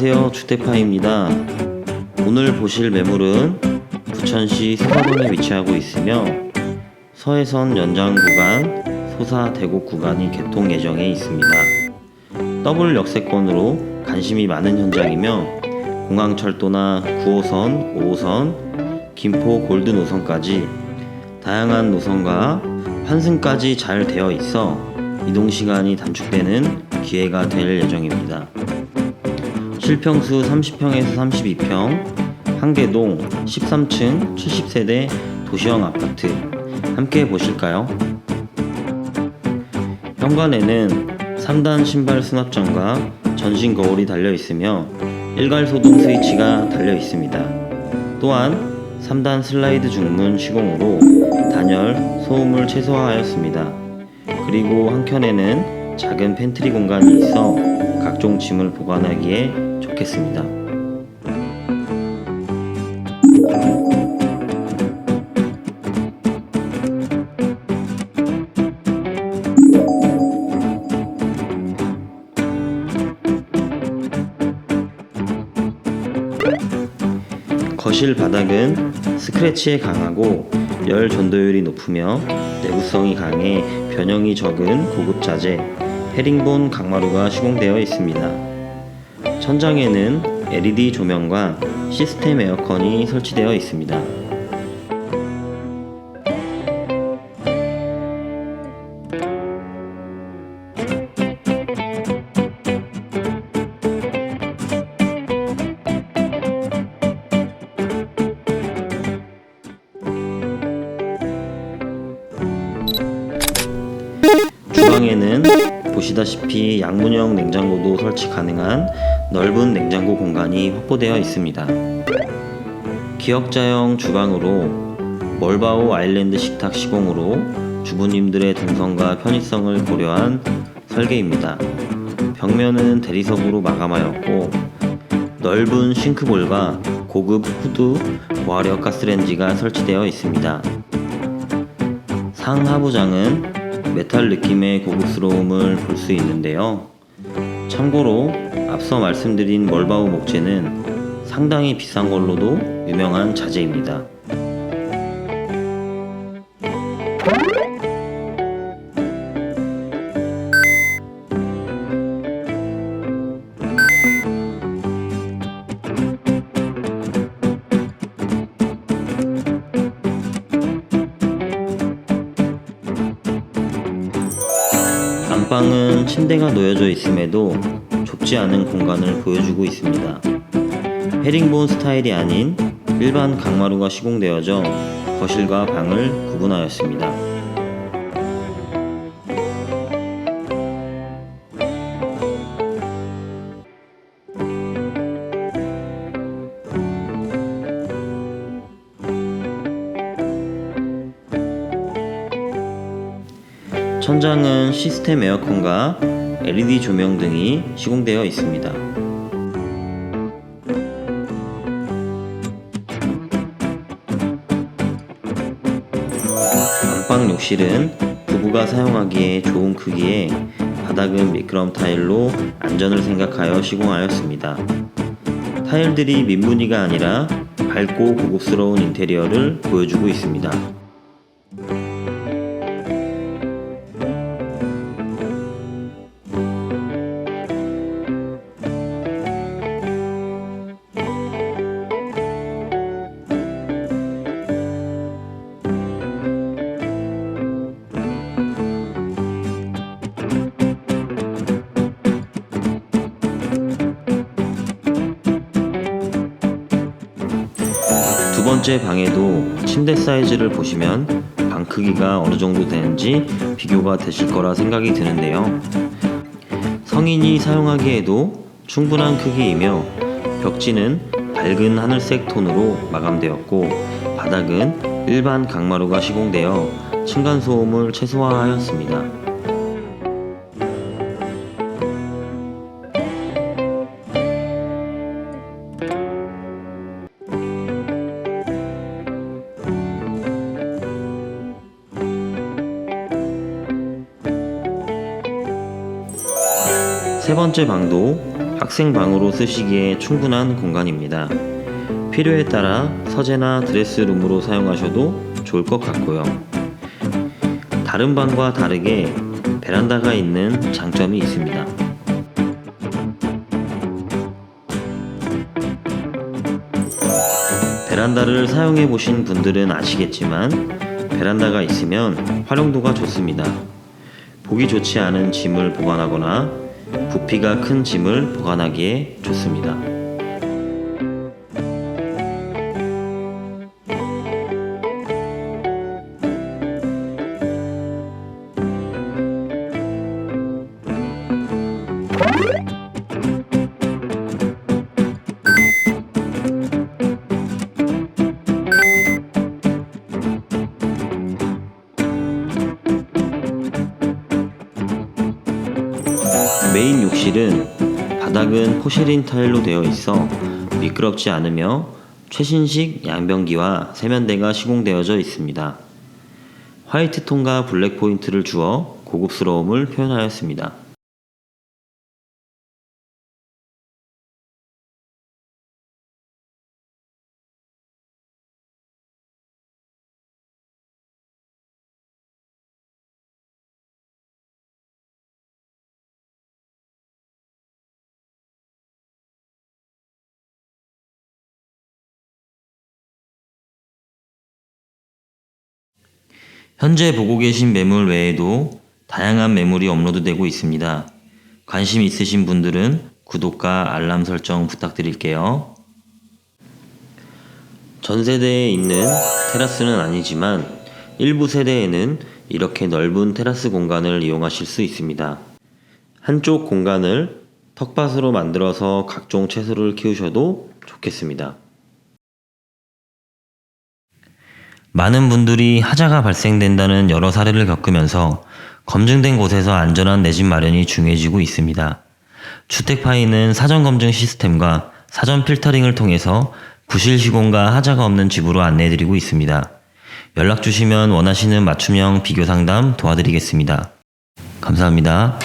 안녕하세요. 주택파입니다. 오늘 보실 매물은 부천시 소사동에 위치하고 있으며 서해선 연장 구간 소사 대곡 구간이 개통 예정에 있습니다. 더블 역세권으로 관심이 많은 현장이며 공항철도나 9호선, 5호선, 김포 골드 노선까지 다양한 노선과 환승까지 잘 되어 있어 이동 시간이 단축되는 기회가 될 예정입니다. 실평수 30평에서 32평, 한계동 13층 70세대 도시형 아파트 함께 보실까요? 현관에는 3단 신발 수납장과 전신 거울이 달려 있으며 일괄 소등 스위치가 달려 있습니다. 또한 3단 슬라이드 중문 시공으로 단열, 소음을 최소화하였습니다. 그리고 한켠에는 작은 팬트리 공간이 있어 각종 짐을 보관하기에 좋겠습니다. 거실 바닥은 스크래치에 강하고 열 전도율이 높으며 내구성이 강해 변형이 적은 고급 자재 헤링본 강마루가 시공되어 있습니다. 천장에는 LED 조명과 시스템 에어컨이 설치되어 있습니다. 주방에는 보시다시피 양문형 냉장고도 설치 가능한 넓은 냉장고 공간이 확보되어 있습니다. 기역자형 주방으로 멀바오 아일랜드 식탁 시공으로 주부님들의 동선과 편의성을 고려한 설계입니다. 벽면은 대리석으로 마감하였고 넓은 싱크볼과 고급 후드 고화력 가스레인지가 설치되어 있습니다. 상하부장은 메탈 느낌의 고급스러움을 볼 수 있는데요. 참고로 앞서 말씀드린 멀바우 목재는 상당히 비싼 걸로도 유명한 자재입니다. 안방은 침대가 놓여져 있음에도 좁지 않은 공간을 보여주고 있습니다. 헤링본 스타일이 아닌 일반 강마루가 시공되어져 거실과 방을 구분하였습니다. 천장은 시스템 에어컨과 LED 조명 등이 시공되어 있습니다. 안방 욕실은 부부가 사용하기에 좋은 크기에 바닥은 미끄럼 타일로 안전을 생각하여 시공하였습니다. 타일들이 민무늬가 아니라 밝고 고급스러운 인테리어를 보여주고 있습니다. 번째 방에도 침대 사이즈를 보시면 방 크기가 어느 정도 되는지 비교가 되실 거라 생각이 드는데요. 성인이 사용하기에도 충분한 크기이며 벽지는 밝은 하늘색 톤으로 마감되었고 바닥은 일반 강마루가 시공되어 층간 소음을 최소화하였습니다. 번째 방도 학생 방으로 쓰시기에 충분한 공간입니다. 필요에 따라 서재나 드레스룸으로 사용하셔도 좋을 것 같고요. 다른 방과 다르게 베란다가 있는 장점이 있습니다. 베란다를 사용해 보신 분들은 아시겠지만 베란다가 있으면 활용도가 좋습니다. 보기 좋지 않은 짐을 보관하거나 부피가 큰 짐을 보관하기에 좋습니다. 바닥은 포세린 타일로 되어 있어 미끄럽지 않으며 최신식 양변기와 세면대가 시공되어져 있습니다. 화이트 톤과 블랙 포인트를 주어 고급스러움을 표현하였습니다. 현재 보고 계신 매물 외에도 다양한 매물이 업로드되고 있습니다. 관심 있으신 분들은 구독과 알람 설정 부탁드릴게요. 전 세대에 있는 테라스는 아니지만 일부 세대에는 이렇게 넓은 테라스 공간을 이용하실 수 있습니다. 한쪽 공간을 텃밭으로 만들어서 각종 채소를 키우셔도 좋겠습니다. 많은 분들이 하자가 발생된다는 여러 사례를 겪으면서 검증된 곳에서 안전한 내 집 마련이 중요해지고 있습니다. 주택 파이는 사전 검증 시스템과 사전 필터링을 통해서 부실 시공과 하자가 없는 집으로 안내해드리고 있습니다. 연락 주시면 원하시는 맞춤형 비교 상담 도와드리겠습니다. 감사합니다.